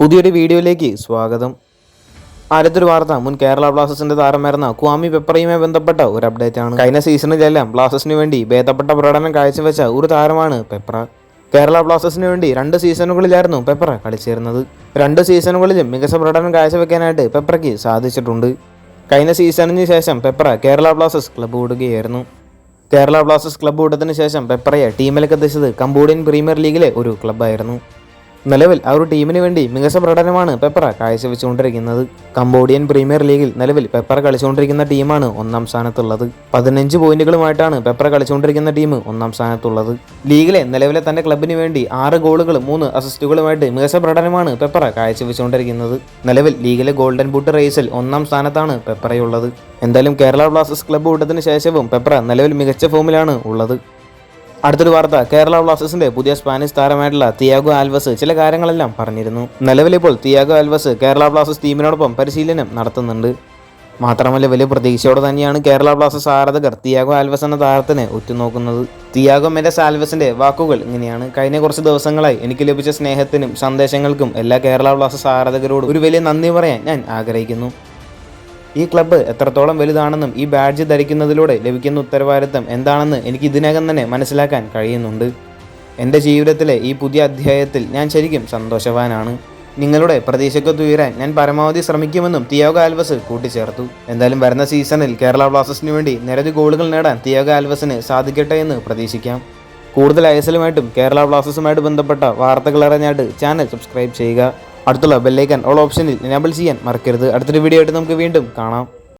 പുതിയൊരു വീഡിയോയിലേക്ക് സ്വാഗതം. ആരത്തൊരു വാർത്ത മുൻ കേരള ബ്ലാസ്റ്റേഴ്സിന്റെ താരമായിരുന്ന ക്വാമി പെപ്പറയുമായി ബന്ധപ്പെട്ട ഒരു അപ്ഡേറ്റ് ആണ് കഴിഞ്ഞ സീസണിലെല്ലാം ബ്ലാസ്റ്റേഴ്സിന് വേണ്ടി ഭേദപ്പെട്ട പ്രകടനം കാഴ്ചവെച്ച ഒരു താരമാണ് പെപ്പറ. കേരള ബ്ലാസ്റ്റേഴ്സിന് വേണ്ടി രണ്ട് സീസണുകളിലായിരുന്നു പെപ്പറ കളിച്ചിരുന്നത് രണ്ട് സീസണുകളിലും മികച്ച പ്രകടനം കാഴ്ചവെക്കാനായിട്ട് പെപ്പറയ്ക്ക് സാധിച്ചിട്ടുണ്ട്. കഴിഞ്ഞ സീസണിന് ശേഷം പെപ്പറ കേരള ബ്ലാസ്റ്റേഴ്സ് ക്ലബ്ബ് വിടുകയായിരുന്നു കേരള ബ്ലാസ്റ്റേഴ്സ് ക്ലബ്ബ് വിട്ടതിന് ശേഷം പെപ്പറയെ ടീമിലേക്ക് എത്തിച്ചത് കംബോഡിയൻ പ്രീമിയർ ലീഗിലെ ഒരു ക്ലബ്ബായിരുന്നു. നിലവിൽ ആ ഒരു ടീമിന് വേണ്ടി മികച്ച പ്രകടനമാണ് പെപ്പറ കാഴ്ചവെച്ചുകൊണ്ടിരിക്കുന്നത്. കംബോഡിയൻ പ്രീമിയർ ലീഗിൽ നിലവിൽ പെപ്പറ കളിച്ചുകൊണ്ടിരിക്കുന്ന ടീമാണ് ഒന്നാം സ്ഥാനത്തുള്ളത്. പതിനഞ്ച് പോയിന്റുകളുമായിട്ടാണ് പെപ്പറ കളിച്ചുകൊണ്ടിരിക്കുന്ന ടീം ഒന്നാം സ്ഥാനത്തുള്ളത്. ലീഗിലെ നിലവിലെ തന്റെ ക്ലബിന് വേണ്ടി ആറ് ഗോളുകളും മൂന്ന് അസിസ്റ്റുകളുമായിട്ട് മികച്ച പ്രകടനമാണ് പെപ്പറ കാഴ്ചവെച്ചുകൊണ്ടിരിക്കുന്നത്. നിലവിൽ ലീഗിലെ ഗോൾഡൻ ബൂട്ട് റേസിൽ ഒന്നാം സ്ഥാനത്താണ് പെപ്പറയുള്ളത്. എന്തായാലും കേരള ബ്ലാസ്റ്റേഴ്സ് ക്ലബ് കൂട്ടത്തിന് ശേഷവും പെപ്പറ നിലവിൽ മികച്ച ഫോമിലാണ് ഉള്ളത്. അടുത്തൊരു വാർത്ത. കേരള ബ്ലാസ്റ്റേഴ്സിന്റെ പുതിയ സ്പാനിഷ് താരമായിട്ടുള്ള തിയാഗോ ആൽവസ് ചില കാര്യങ്ങളെല്ലാം പറഞ്ഞിരുന്നു. നിലവിലിപ്പോൾ തിയാഗോ ആൽവസ് കേരള ബ്ലാസ്റ്റേഴ്സ് ടീമിനോടൊപ്പം പരിശീലനം നടത്തുന്നുണ്ട്. മാത്രമല്ല വലിയ പ്രതീക്ഷയോടെ തന്നെയാണ് കേരള ബ്ലാസ്റ്റേഴ്സ് ആരാധകർ തിയാഗോ ആൽവസ് എന്ന താരത്തിനെ ഉറ്റുനോക്കുന്നത്. തിയാഗോ മെൻഡസ് ആൽവസിന്റെ വാക്കുകൾ ഇങ്ങനെയാണ്. കഴിഞ്ഞ കുറച്ച് ദിവസങ്ങളായി എനിക്ക് ലഭിച്ച സ്നേഹത്തിനും സന്ദേശങ്ങൾക്കും എല്ലാ കേരള ബ്ലാസ്റ്റേഴ്സ് ആരാധകരോടും ഒരു വലിയ നന്ദി പറയാൻ ഞാൻ ആഗ്രഹിക്കുന്നു. ഈ ക്ലബ്ബ് എത്രത്തോളം വലുതാണെന്നും ഈ ബാഡ്ജ് ധരിക്കുന്നതിലൂടെ ലഭിക്കുന്ന ഉത്തരവാദിത്തം എന്താണെന്ന് എനിക്ക് ഇതിനകം തന്നെ മനസ്സിലാക്കാൻ കഴിയുന്നുണ്ട്. എന്റെ ജീവിതത്തിലെ ഈ പുതിയ അധ്യായത്തിൽ ഞാൻ ശരിക്കും സന്തോഷവാനാണ്. നിങ്ങളുടെ പ്രതീക്ഷയ്ക്കൊത്ത് ഉയരാൻ ഞാൻ പരമാവധി ശ്രമിക്കുമെന്നും തിയാഗോ ആൽവസ് കൂട്ടിച്ചേർത്തു. എന്തായാലും വരുന്ന സീസണിൽ കേരള ബ്ലാസ്റ്റേഴ്സിന് വേണ്ടി നിരവധി ഗോളുകൾ നേടാൻ തിയാഗോ ആൽവസിന് സാധിക്കട്ടെ എന്ന് പ്രതീക്ഷിക്കാം. കൂടുതൽ ഐസലുമായിട്ടും കേരള ബ്ലാസ്റ്റേഴ്സുമായിട്ട് ബന്ധപ്പെട്ട വാർത്തകൾ അറിഞ്ഞായിട്ട് ചാനൽ സബ്സ്ക്രൈബ് ചെയ്യുക. അടുത്തുള്ള ബെല്ലൈക്കൻ ഓൾ ഓപ്ഷനിൽ എനേബിൾ ചെയ്യാൻ മറക്കരുത്. അടുത്തൊരു വീഡിയോ ആയിട്ട് നമുക്ക് വീണ്ടും കാണാം.